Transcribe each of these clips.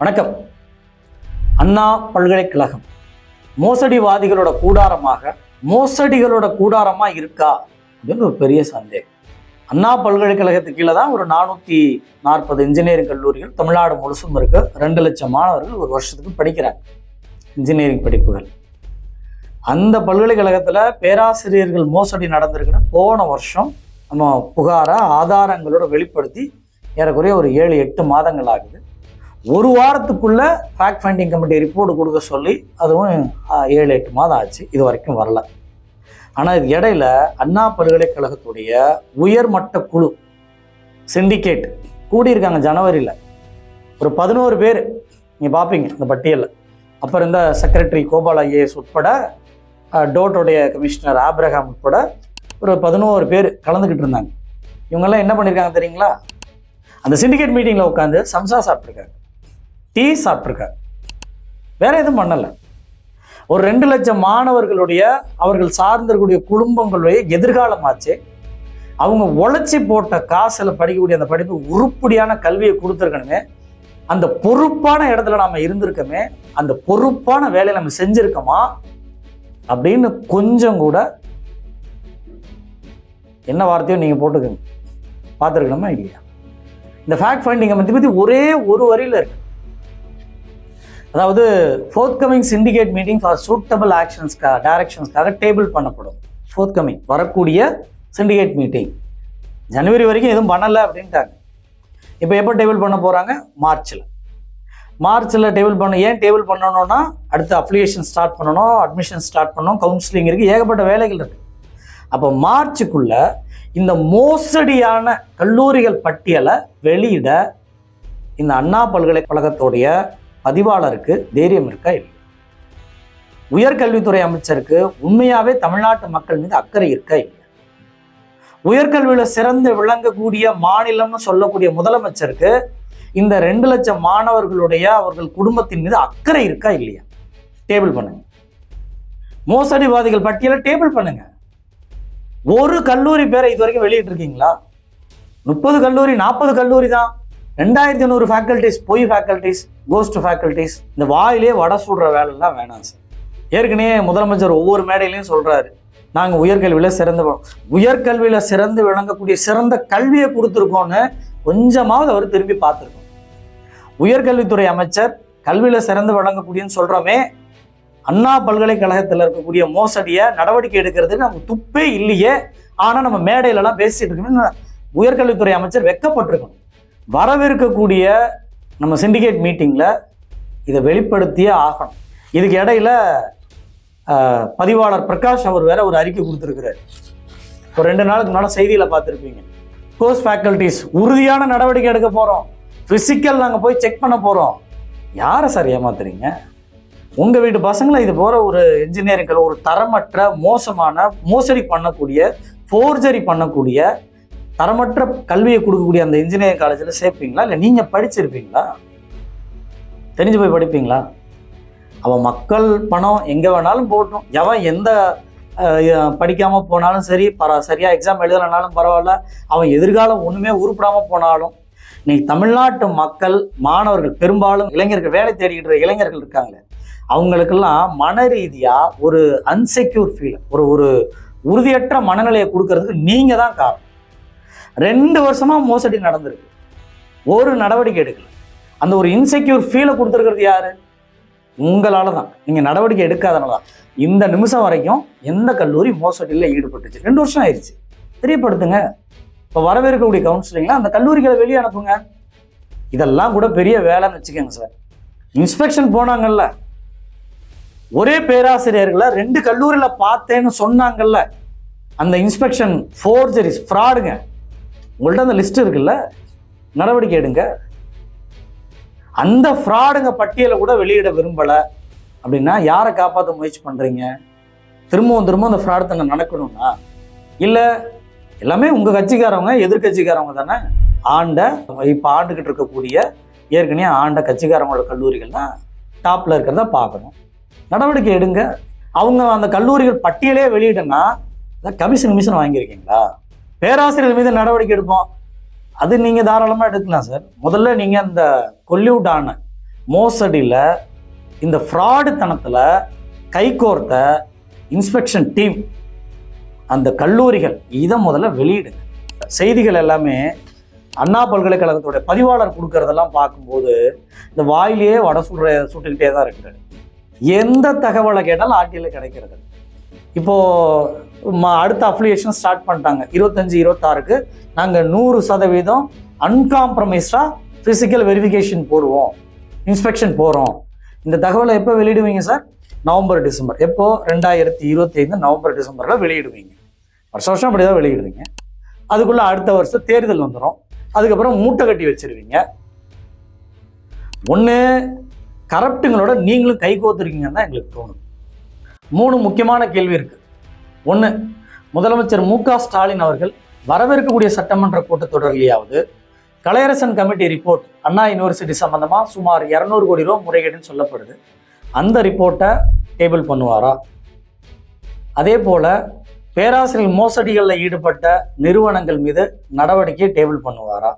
வணக்கம். அண்ணா பல்கலைக்கழகம். மோசடிவாதிகளோட கூடாரமாக மோசடிகளோட கூடாரமாக இருக்கா அப்படின்னு ஒரு பெரிய சந்தேகம். அண்ணா பல்கலைக்கழகத்துக்கு கீழே தான் ஒரு நானூற்றி நாற்பது இன்ஜினியரிங் கல்லூரிகள் தமிழ்நாடு முழுசும் இருக்கு. ரெண்டு லட்சம் மாணவர்கள் ஒரு வருஷத்துக்கு படிக்கிறாங்க. இன்ஜினியரிங் படிப்புகள். அந்த பல்கலைக்கழகத்தில் பேராசிரியர்கள் மோசடி நடந்திருக்குன்னு போன வருஷம் நம்ம புகாரை ஆதாரங்களோட வெளிப்படுத்தி ஏறக்குறைய ஒரு ஏழு எட்டு மாதங்கள் ஆகுது. ஒரு வாரத்துக்குள்ள ஃபேக்ட் ஃபைண்டிங் கமிட்டி ரிப்போர்ட் கொடுக்க சொல்லி அதுவும் ஏழு எட்டு மாதம் ஆச்சு. இது வரைக்கும் வரல. ஆனால் இது இடையில அண்ணா பல்கலைக்கழகத்துடைய உயர்மட்ட குழு சிண்டிகேட் கூடியிருக்காங்க ஜனவரியில். ஒரு பதினோரு பேர். நீங்கள் பார்ப்பீங்க இந்த பட்டியலில். அப்புறம் இந்த செக்ரட்டரி கோபால் ஐஏஎஸ் உட்பட டோட்டோடைய கமிஷனர் ஆப்ரஹாம் உட்பட ஒரு பதினோரு பேர் கலந்துக்கிட்டு இருந்தாங்க. இவங்கெல்லாம் என்ன பண்ணியிருக்காங்க தெரியுங்களா? அந்த சிண்டிகேட் மீட்டிங்கில் உட்காந்து சம்சா சாப்பிட்ருக்காங்க டீ சாப்பிட்ருக்கார் வேற எதுவும் பண்ணலை. ஒரு ரெண்டு லட்சம் மாணவர்களுடைய அவர்கள் சார்ந்திருக்கக்கூடிய குடும்பங்களுடைய எதிர்காலமாச்சு. அவங்க உழைச்சி போட்ட காசில் படிக்கக்கூடிய அந்த படிப்பு உருப்படியான கல்வியை கொடுத்துருக்கணுமே. அந்த பொறுப்பான இடத்துல நாம் இருந்திருக்கோமே. அந்த பொறுப்பான வேலையை நம்ம செஞ்சுருக்கோமா? அப்படின்னு கொஞ்சம் கூட என்ன வார்த்தையும் நீங்கள் போட்டுக்கோங்க. பார்த்துருக்கணுமா இல்லையா? இந்த ஃபேக்ட் ஃபைண்டிங்கை பற்றி பற்றி ஒரே ஒரு வரியில் இருக்கு. அதாவது forthcoming syndicate meeting for suitable ஆக்ஷன்ஸ்க்காக டைரக்ஷன்ஸ்க்காக டேபிள் பண்ணப்படும். ஃபோர்த் கமிங் வரக்கூடிய சிண்டிகேட் மீட்டிங் ஜனவரி வரைக்கும் எதுவும் பண்ணலை அப்படின்ட்டாங்க. இப்போ எப்போ டேபிள் பண்ண போகிறாங்க மார்ச்சில் மார்ச்சில் டேபிள் பண்ண ஏன் டேபிள் பண்ணணும்னா அடுத்து அப்ளிகேஷன் ஸ்டார்ட் பண்ணணும் அட்மிஷன் ஸ்டார்ட் பண்ணணும் கவுன்சிலிங் இருக்குது ஏகப்பட்ட வேலைகள் இருக்குது அப்போ மார்ச்சுக்குள்ள இந்த மோசடியான கல்லூரிகள் பட்டியலை வெளியிட இந்த அண்ணா பல்கலைக்கழகத்துடைய பதிவாளருக்கு தைரியம் இருக்கா இல்லை உயர்கல்வித்துறை அமைச்சருக்கு உண்மையாவே தமிழ்நாட்டு மக்கள் மீது அக்கறை இருக்கா இல்லை உயர்கல்வியில சிறந்து விளங்கக்கூடிய மாநிலம்னு சொல்லக்கூடிய முதலமைச்சருக்கு இந்த ரெண்டு லட்சம் மாணவர்களுடைய அவர்கள் குடும்பத்தின் மீது அக்கறை இருக்கா இல்லையா? டேபிள் பண்ணுங்க. மோசடிவாதிகள் பட்டியலை டேபிள் பண்ணுங்க. ஒரு கல்லூரி பேரை இது வரைக்கும் வெளியிட்டு இருக்கீங்களா முப்பது கல்லூரி நாற்பது கல்லூரி தான். ரெண்டாயிரத்தி ஐநூறு ஃபேக்கல்டிஸ் பொய் ஃபேக்கல்ட்டிஸ் கோஸ்ட் ஃபேக்கல்ட்டிஸ் இந்த வாயிலே வடை சுடுற வேலைலாம் வேணாம் சார். ஏற்கனவே முதலமைச்சர் ஒவ்வொரு மேடையிலையும் சொல்கிறாரு நாங்கள் உயர்கல்வியில் சிறந்து உயர்கல்வியில் சிறந்து விளங்கக்கூடிய சிறந்த கல்வியை கொடுத்துருக்கோன்னு கொஞ்சமாவது அவர் திரும்பி பார்த்துருக்கோம். உயர்கல்வித்துறை அமைச்சர் கல்வியில் சிறந்து விளங்கக்கூடியன்னு சொல்கிறோமே அண்ணா பல்கலைக்கழகத்தில் இருக்கக்கூடிய மோசடியை நடவடிக்கை எடுக்கிறதுக்கு நமக்கு துப்பே இல்லையே. ஆனால் நம்ம மேடையிலலாம் பேசிகிட்டு இருக்கணும்னு உயர்கல்வித்துறை அமைச்சர் வெக்கப்பட்டிருக்கணும் வரவிருக்கக்கூடிய நம்ம சிண்டிகேட் மீட்டிங்கில் இதை வெளிப்படுத்தியே ஆகணும். இதுக்கு இடையில பதிவாளர் பிரகாஷ் அவர் வேற ஒரு அறிக்கை கொடுத்துருக்கிறார். ஒரு ரெண்டு நாளுக்கு முன்னால் செய்தியில் பார்த்துருப்பீங்க. கோர்ஸ் ஃபேக்கல்டிஸ் உறுதியான நடவடிக்கை எடுக்க போகிறோம் ஃபிசிக்கல் நாங்கள் போய் செக் பண்ண போகிறோம் யாரை சார் ஏமாத்துறீங்க? உங்கள் வீட்டு பசங்களை இது போகிற ஒரு இன்ஜினியரிங்கில் ஒரு தரமற்ற மோசமான மோசடி பண்ணக்கூடிய ஃபோர்ஜரி பண்ணக்கூடிய தரமற்ற கல்வியை கொடுக்கக்கூடிய அந்த இன்ஜினியரிங் காலேஜில் சேர்ப்பீங்களா? இல்லை நீங்கள் படிச்சிருப்பீங்களா? தெரிஞ்சு போய் படிப்பீங்களா? அவன் மக்கள் பணம் எங்கே வேணாலும் போட்டோம் எவன் எந்த படிக்காமல் போனாலும் சரி பர சரியாக எக்ஸாம் எழுதலைனாலும் பரவாயில்ல அவன் எதிர்காலம் ஒன்றுமே உருப்படாமல் போனாலும் இன்னைக்கு தமிழ்நாட்டு மக்கள் மாணவர்கள் பெரும்பாலும் இளைஞர்கள் வேலை தேடிக்கிட்டு இளைஞர்கள் இருக்காங்களே அவங்களுக்கெல்லாம் மன ரீதியாக ஒரு அன்செக்யூர் ஃபீல் ஒரு ஒரு உறுதியற்ற மனநிலையை கொடுக்கறதுக்கு நீங்கள் தான் காரணம். ரெண்டு வருஷமாக மோசடி நடந்திருக்கு. ஒரு நடவடிக்கை எடுக்கல. அந்த ஒரு இன்செக்யூர் ஃபீலை கொடுத்துருக்கிறது யாரு? உங்களால தான் நீங்கள் நடவடிக்கை எடுக்காதனால தான் இந்த நிமிஷம் வரைக்கும் எந்த கல்லூரி மோசடியில் ஈடுபட்டுச்சு? ரெண்டு வருஷம் ஆயிடுச்சு தெரியப்படுத்துங்க. இப்போ வரவேற்கக்கூடிய கவுன்சிலிங்கில் அந்த கல்லூரிகளை வெளியே அனுப்புங்க. இதெல்லாம் கூட பெரிய வேலைன்னு வச்சுக்கோங்க சார். இன்ஸ்பெக்ஷன் போனாங்கல்ல. ஒரே பேராசிரியர்களை ரெண்டு கல்லூரியில் பார்த்தேன்னு சொன்னாங்கல்ல. அந்த இன்ஸ்பெக்ஷன் ஃபோர்ஜரிஸ் ஃப்ராடுங்க உங்கள்கிட்ட அந்த லிஸ்ட் இருக்குல்ல? நடவடிக்கை எடுங்க. அந்த ஃப்ராடுங்க பட்டியலை கூட வெளியிட விரும்பலை அப்படின்னா யாரை காப்பாற்ற முயற்சி பண்ணுறீங்க திரும்பவும் திரும்ப அந்த ஃப்ராடு தங்க நடக்கணும்னா? இல்லை எல்லாமே உங்கள் கட்சிக்காரவங்க எதிர்கட்சிக்காரவங்க தானே? ஆண்ட இப்போ ஆண்டுகிட்டு இருக்கக்கூடிய ஏற்கனவே ஆண்ட கட்சிக்காரங்களோட கல்லூரிகள் தான் இருக்கிறத பார்க்கணும். நடவடிக்கை எடுங்க. அவங்க அந்த கல்லூரிகள் பட்டியலே வெளியிடனா கமிஷன் கமிஷன் வாங்கியிருக்கீங்களா? பேராசிரியர் மீது நடவடிக்கை எடுப்போம். அது நீங்கள் தாராளமாக எடுக்கலாம் சார். முதல்ல நீங்கள் அந்த கொல்லிவுட் மோசடியில் இந்த ஃப்ராடு தனத்தில் கைகோர்த்த இன்ஸ்பெக்ஷன் டீம் அந்த கல்லூரிகள் இதை முதல்ல வெளியிடுங்க செய்திகள் எல்லாமே அண்ணா பல்கலைக்கழகத்துடைய பதிவாளர் கொடுக்கறதெல்லாம் பார்க்கும்போது இந்த வாயிலேயே வடை சுடுற சுட்டுக்கிட்டே தான் இருக்கிறாரு எந்த தகவலை கேட்டாலும் ஆட்டியில் கிடைக்கிறது. இப்போது அடுத்த அஃபிலியேஷன் ஸ்டார்ட் பண்ணிட்டாங்க. இருபத்தஞ்சு இருபத்தாறுக்கு. நாங்கள் நூறு சதவீதம் அன்காம்ப்ரமைஸ்டாக ஃபிசிக்கல் வெரிஃபிகேஷன் போடுவோம். இன்ஸ்பெக்ஷன் போகிறோம் இந்த தகவலை எப்போ வெளியிடுவீங்க சார் நவம்பர் டிசம்பர். எப்போ? ரெண்டாயிரத்தி இருபத்தி ஐந்து நவம்பர் டிசம்பரில் வெளியிடுவீங்க. வருஷம் வருஷம் அப்படி தான் வெளியிடுவீங்க. அதுக்குள்ளே அடுத்த வருஷம் தேர்தல் வந்துடும் அதுக்கப்புறம் மூட்டை கட்டி வச்சிருவீங்க. ஒன்று கரப்டுங்களோட நீங்களும் கை கோத்துருக்கீங்கன்னு தான் எங்களுக்கு தோணும் மூணு முக்கியமான கேள்வி இருக்குது ஒன்று முதலமைச்சர் மு க ஸ்டாலின் அவர்கள் வரவிருக்கக்கூடிய சட்டமன்ற கூட்டத்தொடரிலேயாவது Kalaiyarasan committee report Anna university சம்மந்தமாக சுமார் இரநூறு கோடி ரூபா முறைகேடுன்னு சொல்லப்படுது. அந்த ரிப்போர்ட்டை டேபிள் பண்ணுவாரா? அதே போல் பேராசிரியர் மோசடிகளில் ஈடுபட்ட நிறுவனங்கள் மீது நடவடிக்கை டேபிள் பண்ணுவாரா?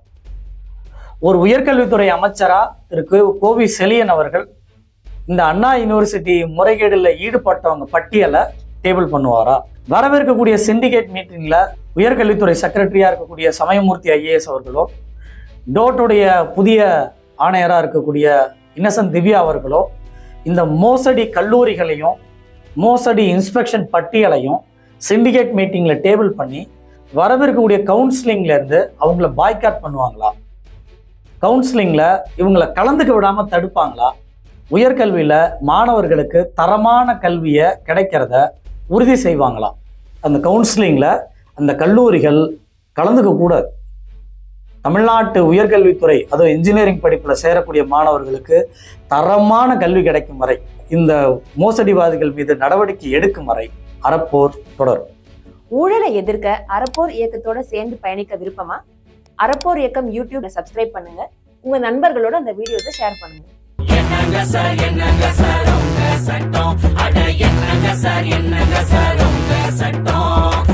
ஒரு உயர்கல்வித்துறை அமைச்சராக திரு கோவி செலியன் அவர்கள் இந்த அண்ணா யூனிவர்சிட்டி முறைகேடில் ஈடுபட்டவங்க பட்டியலை டேபிள் பண்ணுவாரா? வரவிருக்கக்கூடிய சிண்டிகேட் மீட்டிங்ல உயர்கல்வித்துறை செக்ரட்டரியா இருக்கக்கூடிய சமயமூர்த்தி ஐஏஎஸ் அவர்களோ டோட்டுடைய புதிய ஆணையராக இருக்கக்கூடிய இன்னசன் திவ்யா அவர்களோ இந்த மோசடி கல்லூரிகளையும் மோசடி இன்ஸ்பெக்ஷன் பட்டியலையும் சிண்டிகேட் மீட்டிங்கில் டேபிள் பண்ணி வரவிருக்கக்கூடிய கவுன்சிலிங்ல இருந்து அவங்கள பாய்காட் பண்ணுவாங்களா? கவுன்சிலிங்கில் இவங்களை கலந்துக்க விடாமல் தடுப்பாங்களா? உயர்கல்வியில் மாணவர்களுக்கு தரமான கல்வியை கிடைக்கிறத உறுதி செய்வாங்களாம். அந்த கவுன்சிலிங்கில் அந்த கல்லூரிகள் கலந்துக்க கூடாது தமிழ்நாட்டு உயர்கல்வித்துறை அதுவும் இன்ஜினியரிங் படிப்பில் சேரக்கூடிய மாணவர்களுக்கு தரமான கல்வி கிடைக்கும் வரை இந்த மோசடிவாதிகள் மீது நடவடிக்கை எடுக்கும் வரை அறப்போர் தொடரும். ஊழலை எதிர்க்க அறப்போர் இயக்கத்தோட சேர்ந்து பயணிக்க விருப்பமா? அறப்போர் இயக்கம் யூடியூப்ல சப்ஸ்கிரைப் பண்ணுங்க. உங்க நண்பர்களோட அந்த வீடியோஸை ஷேர் பண்ணுங்க. என்னங்க சார் என்னங்க சார் உங்க சட்டம் அட என்னங்க சார் என்னங்க சார் உங்க சட்டம்